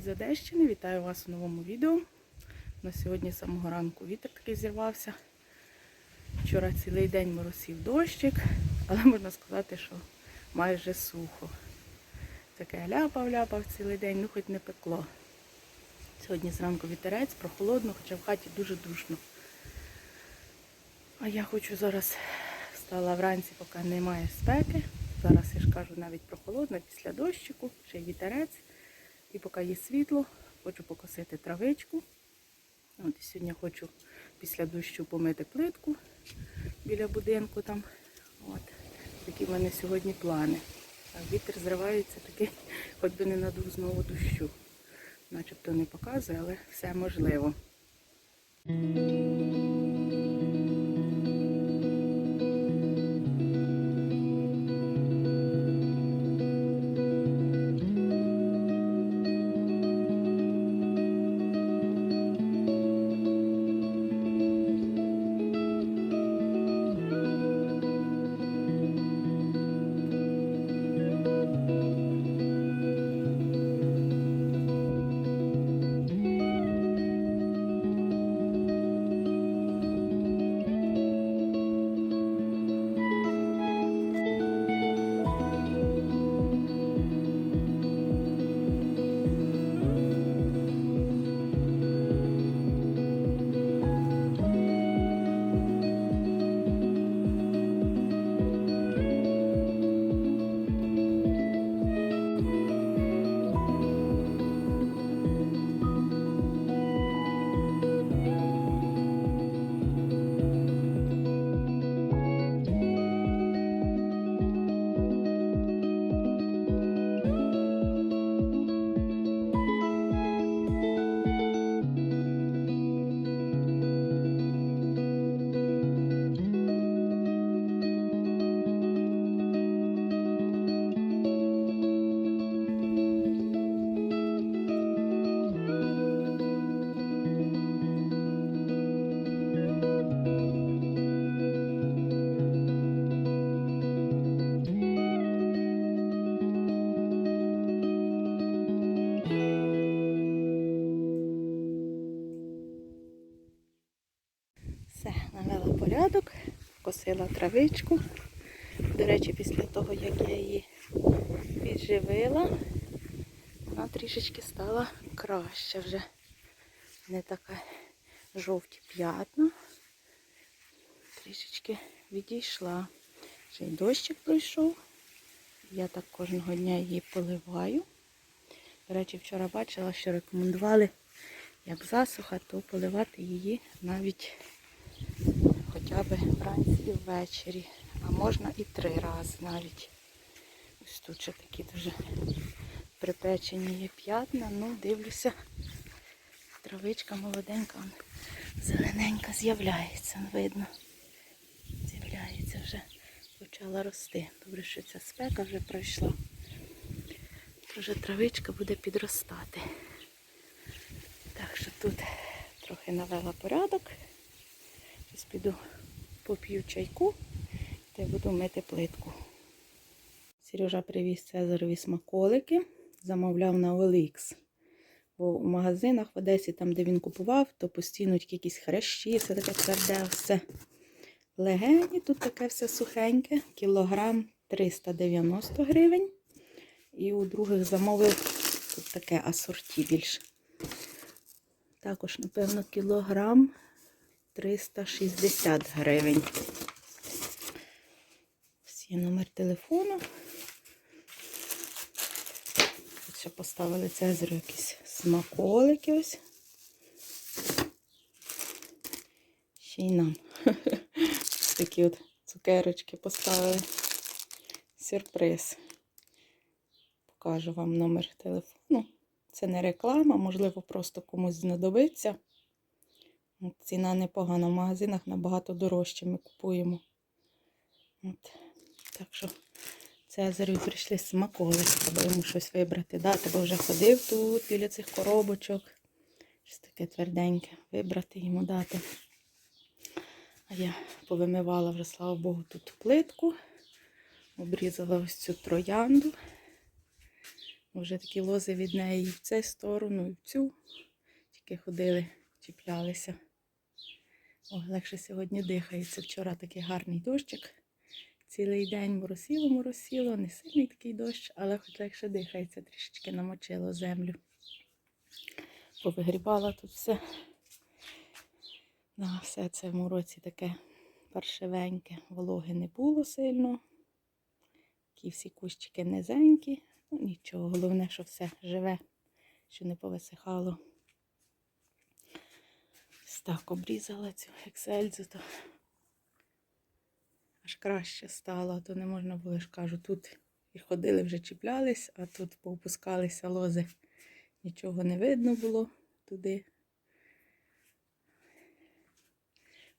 Привіт з Одещини! Вітаю вас у новому відео. На сьогодні з самого ранку вітер такий зірвався. Вчора цілий день моросів дощик, але можна сказати, що майже сухо. Таке ляпав-ляпав цілий день, ну хоч не пекло. Сьогодні зранку вітерець, прохолодно, хоча в хаті дуже душно. А я хочу зараз встала вранці, поки немає спеки. Зараз я ж кажу навіть прохолодно після дощику, ще й вітерець. І поки є світло, хочу покосити травичку. От сьогодні хочу після дощу помити плитку біля будинку там. От. Такі в мене сьогодні плани. А вітер зривається такий, хоч би не надув знову дощу. Начебто не показує, але все можливо. Порядок, косила травичку. До речі, після того, як я її підживила, вона трішечки стала краще вже. Не така жовті п'ятна. Трішечки відійшла. Ще й дощик пройшов. Я так кожного дня її поливаю. До речі, вчора бачила, що рекомендували, як засуха, то поливати її навіть хоча б вранці і ввечері. А можна і три рази навіть. Ось тут ще такі дуже припечені є п'ятна. Ну, дивлюся, травичка молоденька, зелененька з'являється, видно. З'являється вже, почала рости. Добре, що ця спека вже пройшла. Вже травичка буде підростати. Так що тут трохи навела порядок. Зараз піду поп'ю чайку та буду мити плитку. Сережа привіз Цезарові смаколики, замовляв на OLX. Бо у магазинах в Одесі, там, де він купував, то постійно якісь хрещі, все таке тверде, все легені. Тут таке все сухеньке, кілограм 390 гривень. І у других замовив тут таке асорті більше. Також, напевно, кілограм 360 гривень. Ось є номер телефону. Тут поставили Цезарю якісь смаколики ось. Ще й нам. Такі от цукерочки поставили. Сюрприз. Покажу вам номер телефону. Це не реклама, можливо, просто комусь знадобиться. Ціна непогана. В магазинах набагато дорожче ми купуємо. От. Так що Цезарю прийшли смаколики, треба йому щось вибрати. Дати, бо вже ходив тут біля цих коробочок. Щось таке тверденьке. Вибрати йому дати. А я повимивала вже, слава Богу, тут плитку. Обрізала ось цю троянду. Вже такі лози від неї і в цю сторону, і в цю. Тільки ходили, чіплялися. О, легше сьогодні дихається. Вчора такий гарний дощик. Цілий день моросіло, моросіло, не сильний такий дощ, але хоч легше дихається, трішечки намочило землю. Повигрібала тут все. На все це в році таке паршивеньке, вологи не було сильно. Такі всі кущики низенькі. Ну нічого, головне, що все живе, що не повисихало. Так обрізала цю ексельзу, то аж краще стало, то не можна було, ж кажу, тут і ходили, вже чіплялись, а тут поопускалися лози. Нічого не видно було туди.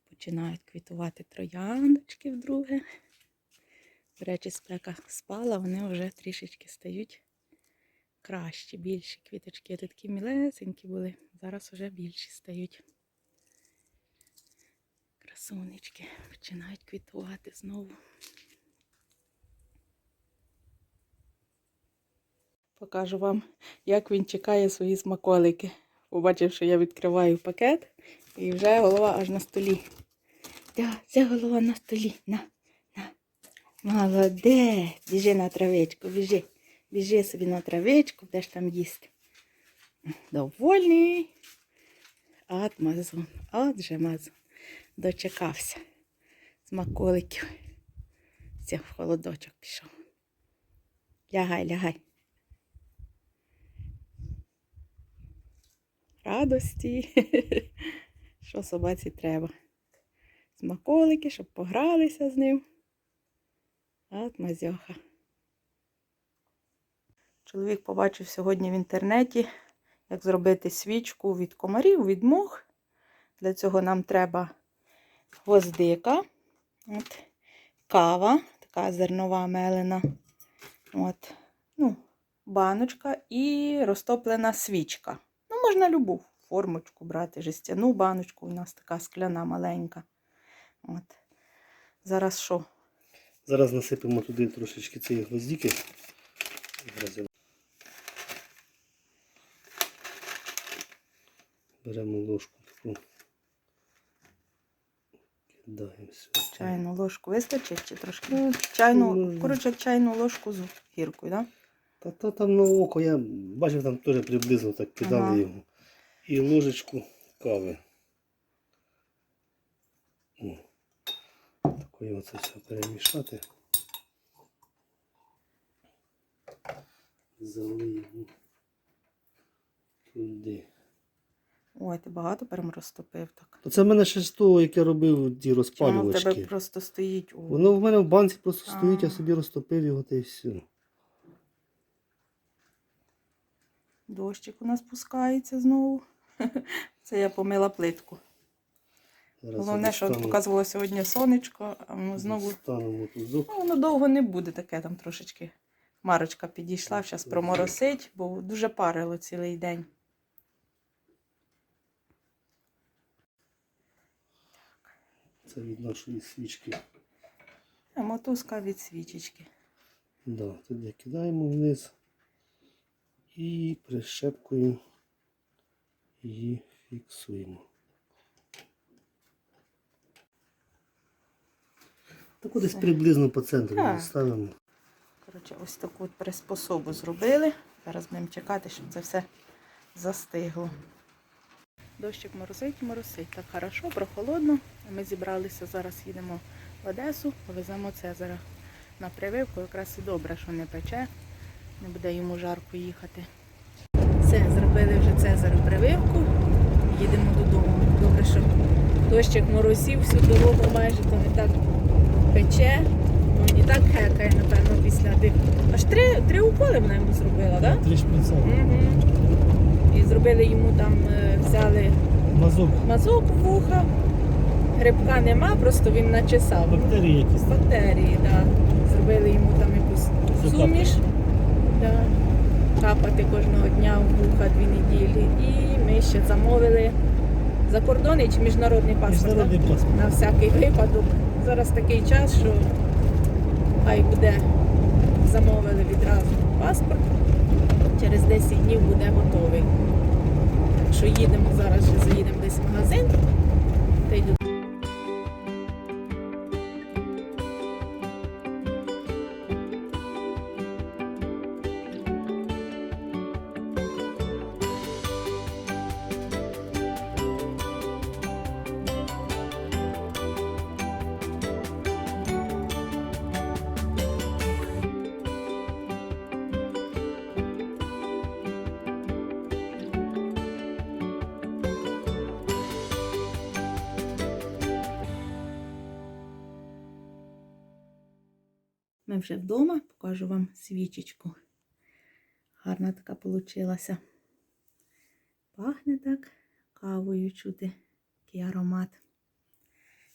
Починають квітувати трояндочки вдруге. До речі, спека спала, вони вже трішечки стають кращі, більші квіточки. Такі мілесенькі були, зараз вже більші стають. Красунечки починають квітувати знову. Покажу вам, як він чекає свої смаколики. Побачив, що я відкриваю пакет і вже голова аж на столі. Да, це голова на столі. На, на. Молодець. Біжи на травичку, біжи. Біжи собі на травичку, будеш там їсти. Довольний. От мазун, от же. Дочекався. Смаколиків. Все, в холодочок пішов. Лягай, лягай. Радості. Що собаці треба? Смаколики, щоб погралися з ним. От мазьоха. Чоловік побачив сьогодні в інтернеті, як зробити свічку від комарів, від мух. Для цього нам треба гвоздика, от, кава, така зернова мелена, от, ну, баночка і розтоплена свічка. Ну, можна любу формочку брати, жестяну баночку. У нас така скляна маленька. От. Зараз що? Зараз насипемо туди трошечки цієї гвоздики. Беремо ложку таку. Чайну ложку вистачить чи трошки? Чайну, Ну, коротше, чайну ложку з гіркою, так? Да? Та то там на око, я бачив, там теж приблизно так кидали Ага. його. І ложечку кави. О. Такою оце все перемішати. Залиємо туди. Ой, ти багато прям розтопив так. То це в мене ще з того, як я робив ті Чи воно в тебе просто стоїть у. Воно в мене в банці просто стоїть, я собі розтопив його та й все. Дощик у нас пускається знову. Це я помила плитку. Зараз Головне, що от показувало сьогодні сонечко, а воно знову. Ну, воно довго не буде таке, там трошечки. Марочка підійшла, зараз проморосить, бо дуже парило цілий день. Це від нашої свічки. А мотузка від свічечки. Да, туди кидаємо вниз і прищепкою її фіксуємо. Так десь приблизно по центру Так. ставимо. Коротше, ось таку от приспособу зробили. Зараз будемо чекати, щоб це все застигло. Дощик моросить, моросить. Так хорошо, прохолодно. Ми зібралися, зараз їдемо в Одесу, повеземо Цезара на прививку. Якраз і добре, що не пече, не буде йому жарко їхати. Все, зробили вже Цезару прививку. Їдемо додому. Добре, що дощик моросів всю дорогу майже, то не так пече. Ну, не так хекає, напевно, після тих. Аж три, три уколи вона йому зробила, так? Три шприца. Угу. Зробили йому там, е, взяли Мазок. мазок в вуха. Грибка нема, просто він начесав. Бактерії якісь. Бактерії, так. Зробили йому там якусь Закапки. суміш. Да. Капати кожного дня в вуха дві неділі. І ми ще замовили закордонний чи міжнародний паспорт. Міжнародний паспорт. на всякий випадок. Зараз такий час, що хай буде замовили відразу паспорт. через 10 днів буде готовий. Так що їдемо зараз, заїдемо десь в магазин. то йду. Ми вже вдома, покажу вам свічечку. Гарна така получилася. Пахне так кавою чути, який аромат.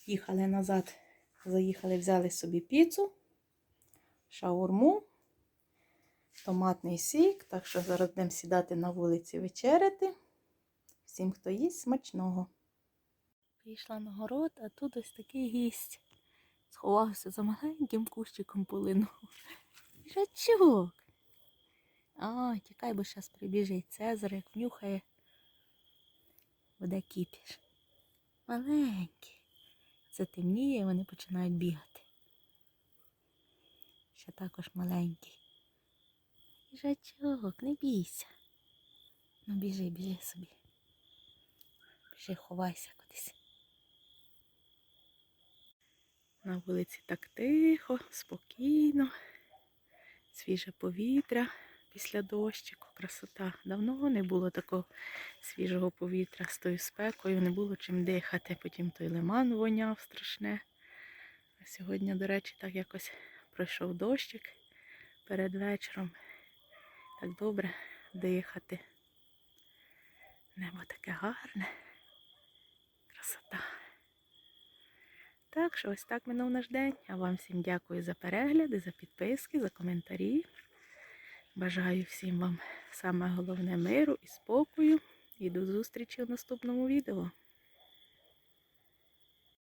Їхали назад, заїхали, взяли собі піцу, шаурму, томатний сік. Так що зараз будемо сідати на вулиці вечеряти. Всім, хто їсть, смачного. Прийшла на город, а тут ось такий гість. Сховався за маленьким кущиком полину. Жачок. А, тікай, бо зараз прибіжить Цезар, як внюхає. Буде кіпіш. Маленький. Затемніє, вони починають бігати. Ще також маленький. Жачок, не бійся. Ну біжи, біжи собі. Біжи, ховайся кудись. На вулиці так тихо, спокійно, свіже повітря після дощику, красота. Давно не було такого свіжого повітря з тою спекою, не було чим дихати. Потім той лиман воняв страшне. А сьогодні, до речі, так якось пройшов дощик перед вечором. Так добре дихати. Небо таке гарне. Красота. Так що ось так минув наш день. А вам всім дякую за перегляди, за підписки, за коментарі. Бажаю всім вам саме головне миру і спокою. І до зустрічі в наступному відео.